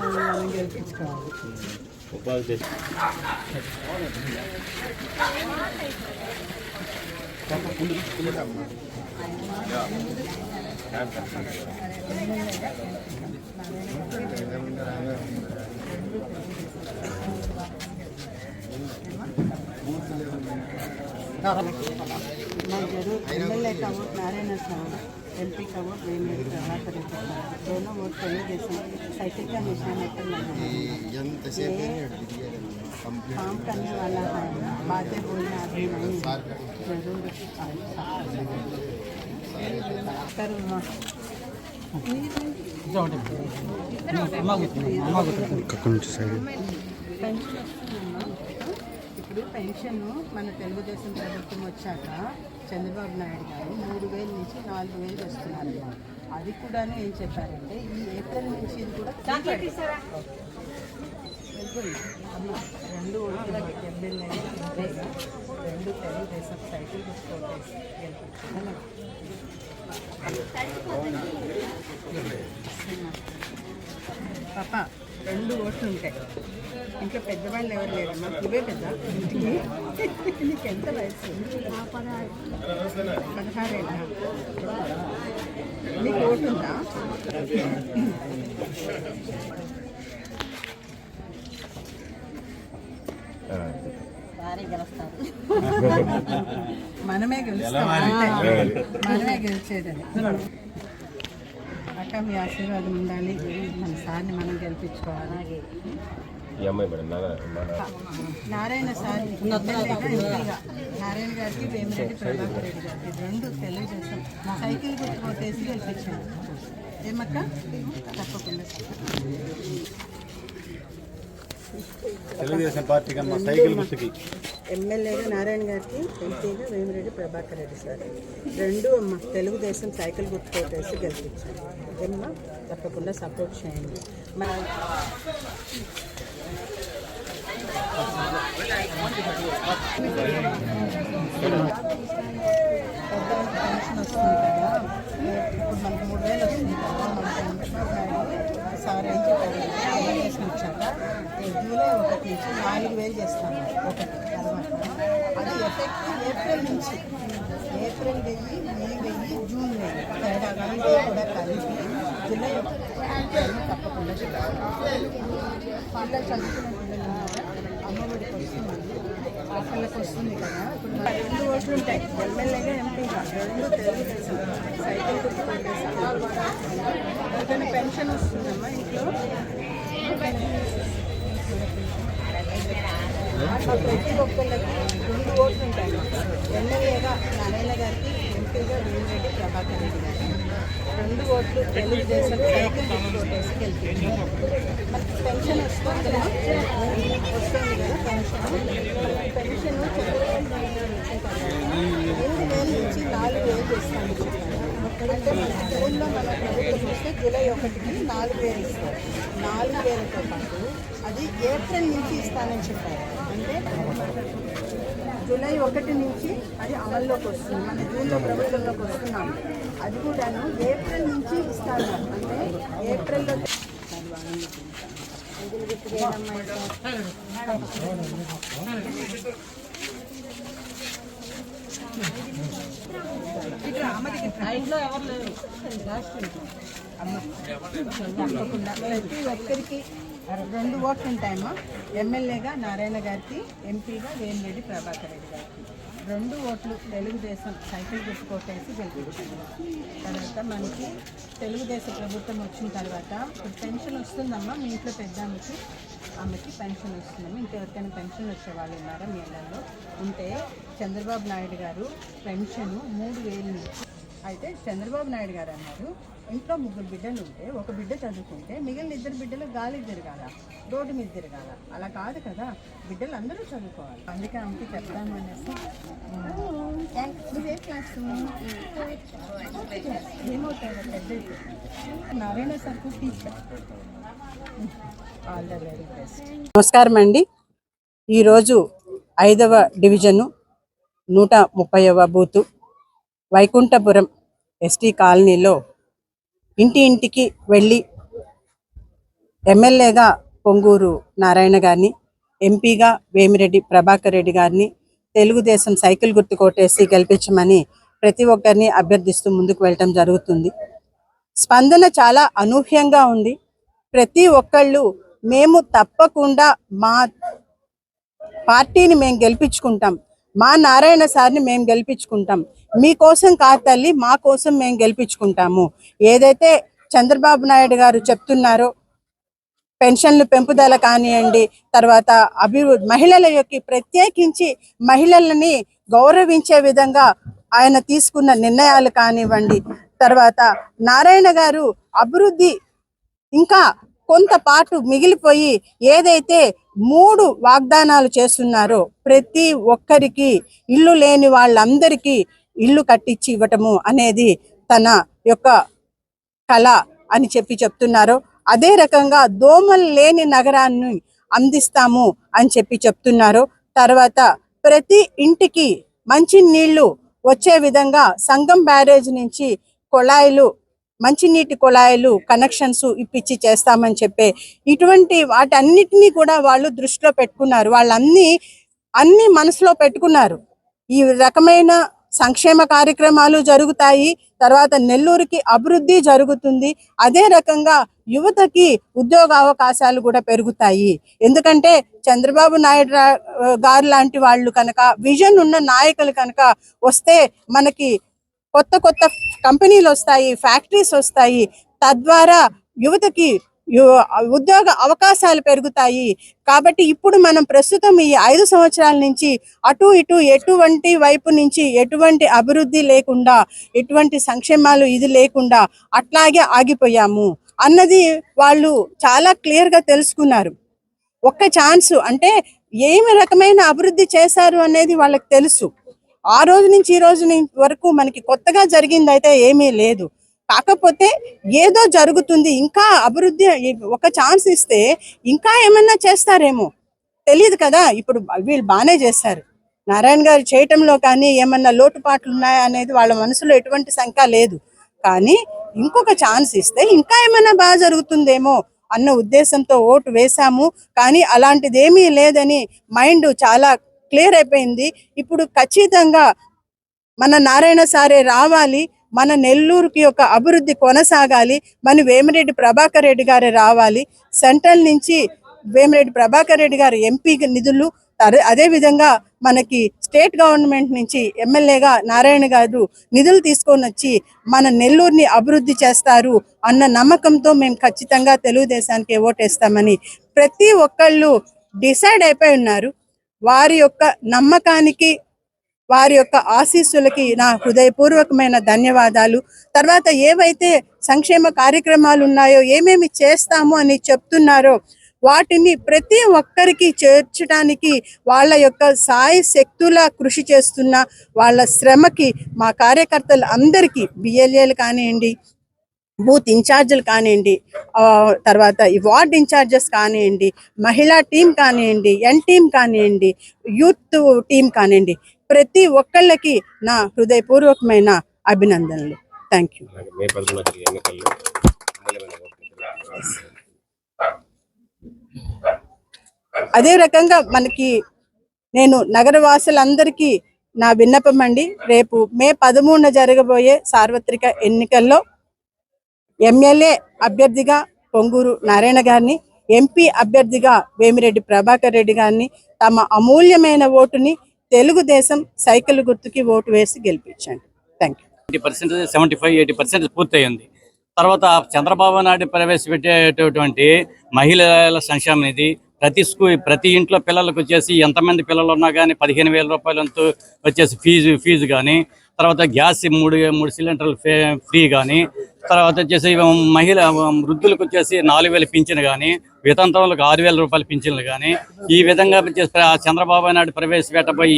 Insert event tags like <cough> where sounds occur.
Allah'ın gelip hiç kaldı. Kopar de. Manjuru, Nilal Lekavut, Narayanan Sahara. Vote वेमेर Prabhakar Reddy साहब दोनों vote Telugu Desam cycle का निशान है पर लगा है। ये काम करने वाला है बातें बोलने आदमी नहीं है। जरूर करो माँ। పెన్షన్ వస్తుందమ్మా ఇప్పుడు పెన్షన్ మన తెలుగుదేశం ప్రభుత్వం వచ్చాక చంద్రబాబు నాయుడు గారు మూడు వేల నుంచి నాలుగు వేలు వస్తున్నారు. అది కూడా ఏం చెప్పారంటే ఈ ఏప్రిల్ నుంచి ఇది కూడా రెండు ఎమ్మెల్యే రెండు తెలుగుదేశం సైకిల్ పాప రెండు ఓట్లు ఉంటాయి. ఇంకా పెద్దవాళ్ళు ఎవరు లేరమ్మా? నువ్వే పెద్ద ఇంటికి నీకు ఎంత వయసు? పదహారేనా? నీకు ఓటు ఉందా? <laughs> మనమే గెలుస్తాం. మనమే గెలిచేదని మీ ఆశీర్వాదం ఉండాలి. మన సార్ని మనం గెలిపించుకోవాలి. నారాయణ సార్ నారాయణ గారికి వేమిరెడ్డి ప్రభాకర్ రెడ్డి గారికి రెండు తెలుగుదేశం సైకిల్ గుర్తు కొట్టేసి గెలిపించాను ఏమక్క? తప్పకుండా. తెలుగుదేశం పార్టీ కన్నా సైకిల్ గుర్తుకి. ఎమ్మెల్యేగా నారాయణ గారికి ఎంపీగా వేమిరెడ్డి ప్రభాకర్ రెడ్డి సార్. రెండు అమ్మ తెలుగుదేశం సైకిల్ గుర్తు కొట్టేసి గెలిపించాను అమ్మ తప్పకుండా సపోర్ట్ చేయండి. మన పెన్షన్ వస్తుంది కదా ఇప్పుడు మనకు మూడు వేలు వస్తుంది కదా సార్ ఏం చెప్పారు? వచ్చాక జూలై ఒకటి నుంచి నాలుగు వేలు చేస్తాను. ఒకటి. అది ఎఫెక్ట్ ఏప్రిల్ నుంచి. ఏప్రిల్ వెయ్యి మే వెయ్యి జూన్ వెయ్యి. తేడా కానీ కూడా కలిపి జూలై ఒకటి తప్పకుండా చేస్తాను పిల్లలు చదువుకున్న పిల్లలు అమ్మఒడికి వస్తుంది. పిల్లలకు వస్తుంది కదా. ఇప్పుడు రెండు ఓట్లు ఉంటాయి. ఎమ్మెల్యేగా ఎంపీగా రెండు తెలుగుదేశం సైకిల్ గుర్తు పెన్షన్ వస్తుందమ్మా ఇంట్లో? ప్రతి ఒక్కళ్ళకి రెండు ఓట్లు ఉంటాయి ఎమ్మెల్యేగా నారాయణ గారికి ఎంపీగా వేమిరెడ్డి ప్రభాకర్ రెడ్డి గారికి రెండు ఓట్లు తెలుగుదేశం సైకిల్ గుర్తు గెలిపించారు మనకి పెన్షన్ వస్తుంది కదా వస్తుంది కదా పెన్షన్ పెన్షన్ చంద్రబాబు నాయుడు గారు వచ్చిన తర్వాత మూడు నుంచి నాలుగు వేలు చేస్తాను అంటే మన జూన్లో మన ప్రభుత్వం వస్తే జూలై ఒకటికి నాలుగు వేలు ఇస్తారు. నాలుగు వేలతో పాటు అది ఏప్రిల్ నుంచి ఇస్తానని చెప్పారు. అంటే జూలై ఒకటి నుంచి అది అమల్లోకి వస్తుంది. మన జూన్లో ప్రభుత్వంలోకి వస్తున్నాము. అది కూడాను ఏప్రిల్ నుంచి ఇస్తాను. అంటే ఏప్రిల్లో ఇంట్లో ఎవరు లేరు. ప్రతి ఒక్కరికి రెండు ఓట్లు ఉంటాయమ్మా. ఎమ్మెల్యేగా నారాయణ గారికి ఎంపీగా వేమిరెడ్డి ప్రభాకర్ రెడ్డి గారికి. రెండు ఓట్లు తెలుగుదేశం సైకిల్ గుర్తుకోటేసి గెలిపించారు. తర్వాత మనకి తెలుగుదేశం ప్రభుత్వం వచ్చిన తర్వాత ఇప్పుడు పెన్షన్ వస్తుందమ్మా మీ ఇంట్లో పెద్ద ఆమెకి ఆమెకి పెన్షన్ వస్తుందమ్మా. ఇంకెవరికైనా పెన్షన్ వచ్చే వాళ్ళు ఉన్నారా మీ ఇళ్ళల్లో ఉంటే చంద్రబాబు నాయుడు గారు పెన్షన్ మూడు వేలు నుంచి అయితే చంద్రబాబు నాయుడు గారు అన్నారు ఇంట్లో ముగ్గురు బిడ్డలు ఉంటే ఒక బిడ్డ చదువుకుంటే మిగిలిన ఇద్దరు బిడ్డలు గాలి తిరగాల రోడ్డు మీద తిరగాల. అలా కాదు కదా బిడ్డలు అందరూ చదువుకోవాలి. అందుకే ఆమెకి చెప్తాను అనేసి. నువ్వే క్లాస్? ఏమవుతావు పెద్ద నారాయణ సార్కు teacher all the very best నమస్కారం అండి ఈరోజు ఐదవ డివిజను నూట ముప్పైవ బూతు. వైకుంఠపురం ఎస్టీ కాలనీలో ఇంటి ఇంటికి వెళ్ళి ఎమ్మెల్యేగా పొంగూరు నారాయణ గారిని ఎంపీగా వేమిరెడ్డి ప్రభాకర్ రెడ్డి గారిని తెలుగుదేశం సైకిల్ గుర్తు కొట్టేసి గెలిపించమని ప్రతి ఒక్కరిని అభ్యర్థిస్తూ ముందుకు వెళ్ళటం జరుగుతుంది. స్పందన చాలా అనూహ్యంగా ఉంది. ప్రతి ఒక్కళ్ళు మేము తప్పకుండా మా పార్టీని మేము గెలిపించుకుంటాం. మా నారాయణ సార్ని మేము గెలిపించుకుంటాం. మీకోసం కాదు తల్లి మా కోసం మేము గెలిపించుకుంటాము. ఏదైతే చంద్రబాబు నాయుడు గారు చెప్తున్నారో పెన్షన్లు పెంపుదల కానివ్వండి తర్వాత అభివృద్ధి మహిళల యొక్క ప్రత్యేకించి మహిళలని గౌరవించే విధంగా ఆయన తీసుకున్న నిర్ణయాలు కానివ్వండి తర్వాత నారాయణ గారు అభివృద్ధి ఇంకా కొంత పాటు మిగిలిపోయి ఏదైతే మూడు వాగ్దానాలు చేస్తున్నారో ప్రతి ఒక్కరికి ఇల్లు లేని వాళ్ళందరికీ ఇల్లు కట్టించి ఇవ్వటము అనేది తన యొక్క కళ అని చెప్పి చెప్తున్నారు. అదే రకంగా దోమలు లేని నగరాన్ని అందిస్తాము అని చెప్పి చెప్తున్నారు. తర్వాత ప్రతి ఇంటికి మంచి నీళ్ళు వచ్చే విధంగా సంగం బ్యారేజ్ నుంచి కొళాయిలు మంచినీటి కుళాయిలు కనెక్షన్స్ ఇప్పించి చేస్తామని చెప్పే ఇటువంటి వాటన్నిటినీ కూడా వాళ్ళు దృష్టిలో పెట్టుకున్నారు. వాళ్ళన్నీ అన్ని మనసులో పెట్టుకున్నారు. ఈ రకమైన సంక్షేమ కార్యక్రమాలు జరుగుతాయి. తర్వాత నెల్లూరుకి అభివృద్ధి జరుగుతుంది. అదే రకంగా యువతకి ఉద్యోగ అవకాశాలు కూడా పెరుగుతాయి. ఎందుకంటే చంద్రబాబు నాయుడు గారు లాంటి వాళ్ళు కనుక విజన్ ఉన్న నాయకులు కనుక వస్తే మనకి కొత్త కొత్త కంపెనీలు వస్తాయి ఫ్యాక్టరీస్ వస్తాయి. తద్వారా యువతకి ఉద్యోగ అవకాశాలు పెరుగుతాయి. కాబట్టి ఇప్పుడు మనం ప్రస్తుతం ఈ ఐదు సంవత్సరాల నుంచి అటు ఇటు ఎటువంటి వైపు నుంచి ఎటువంటి అభివృద్ధి లేకుండా ఎటువంటి సంక్షేమాలు ఇది లేకుండా అట్లాగే ఆగిపోయాము. అన్నది వాళ్ళు చాలా క్లియర్గా తెలుసుకున్నారు. ఒక్క ఛాన్స్ అంటే ఏమి రకమైన అభివృద్ధి చేశారు అనేది వాళ్ళకి తెలుసు. ఆ రోజు నుంచి ఈ రోజు వరకు మనకి కొత్తగా జరిగింది అయితే ఏమీ లేదు. కాకపోతే ఏదో జరుగుతుంది ఇంకా అభివృద్ధి ఒక ఛాన్స్ ఇస్తే ఇంకా ఏమన్నా చేస్తారేమో తెలియదు కదా. ఇప్పుడు వీళ్ళు బాగానే చేస్తారు నారాయణ గారు చేయటంలో కానీ ఏమన్నా లోటుపాట్లు ఉన్నాయా అనేది వాళ్ళ మనసులో ఎటువంటి శంక లేదు. కానీ ఇంకొక ఛాన్స్ ఇస్తే ఇంకా ఏమైనా బాగా జరుగుతుందేమో అన్న ఉద్దేశంతో ఓటు వేశాము. కానీ అలాంటిదేమీ లేదని మైండ్ చాలా క్లియర్ అయిపోయింది. ఇప్పుడు ఖచ్చితంగా మన నారాయణ సారే రావాలి. మన నెల్లూరుకి ఒక అభివృద్ధి కొనసాగాలి. మన వేమిరెడ్డి ప్రభాకర్ రెడ్డి గారే రావాలి. సెంట్రల్ నుంచి వేమిరెడ్డి ప్రభాకర్ రెడ్డి గారు ఎంపీ నిధులు అదే- అదే విధంగా మనకి స్టేట్ గవర్నమెంట్ నుంచి ఎమ్మెల్యేగా నారాయణ గారు నిధులు తీసుకొని వచ్చి మన నెల్లూరుని అభివృద్ధి చేస్తారు అన్న నమ్మకంతో మేము ఖచ్చితంగా తెలుగుదేశానికి ఓటేస్తామని ప్రతి ఒక్కళ్ళు డిసైడ్ అయిపోయి ఉన్నారు. వారి యొక్క నమ్మకానికి వారి యొక్క ఆశీస్సులకి నా హృదయపూర్వకమైన ధన్యవాదాలు. తర్వాత ఏవైతే సంక్షేమ కార్యక్రమాలు ఉన్నాయో ఏమేమి చేస్తాము అని చెప్తున్నారో వాటిని ప్రతి ఒక్కరికి చేర్చడానికి వాళ్ళ యొక్క సాయి శక్తుల కృషి చేస్తున్న వాళ్ళ శ్రమకి మా కార్యకర్తలు అందరికీ బిఎల్ఏలు కానివ్వండి బూత్ ఇన్ఛార్జీలు కానివ్వండి తర్వాత ఈ వార్డ్ ఇన్ఛార్జెస్ కానివ్వండి మహిళా టీం కానివ్వండి ఎన్ టీం కానివ్వండి యూత్ టీం కానివ్వండి ప్రతి ఒక్కళ్ళకి నా హృదయపూర్వకమైన అభినందనలు. థ్యాంక్ యూ అదే రకంగా మనకి నేను నగరవాసులందరికీ నా విన్నపం అండి. రేపు మే పదమూడున జరగబోయే సార్వత్రిక ఎన్నికల్లో ఎమ్మెల్యే అభ్యర్థిగా పొంగూరు నారాయణ గారిని ఎంపీ అభ్యర్థిగా వేమిరెడ్డి ప్రభాకర్ రెడ్డి గారిని తమ అమూల్యమైన ఓటుని తెలుగుదేశం సైకిల్ గుర్తుకి ఓటు వేసి గెలిపించండి. Thank you eighty percent seventy five eighty percent పూర్తయింది. తర్వాత చంద్రబాబు నాయుడు ప్రవేశపెట్టేటటువంటి మహిళల సంక్షేమ నిధి ప్రతి స్కూల్ ప్రతి ఇంట్లో పిల్లలకు వచ్చేసి ఎంతమంది పిల్లలు ఉన్నా కానీ పదిహేను వేల రూపాయలంతో వచ్చేసి ఫీజు ఫీజు కానీ తర్వాత గ్యాస్ మూడు మూడు సిలిండర్లు ఫ్రీ కానీ తర్వాత వచ్చేసి మహిళ వృద్ధులకు వచ్చేసి నాలుగు వేలు పింఛను కానీ వితంతువులకు ఆరు వేల రూపాయల పింఛన్లు కానీ ఈ విధంగా వచ్చేసి చంద్రబాబు నాయుడు ప్రవేశపెట్టబోయి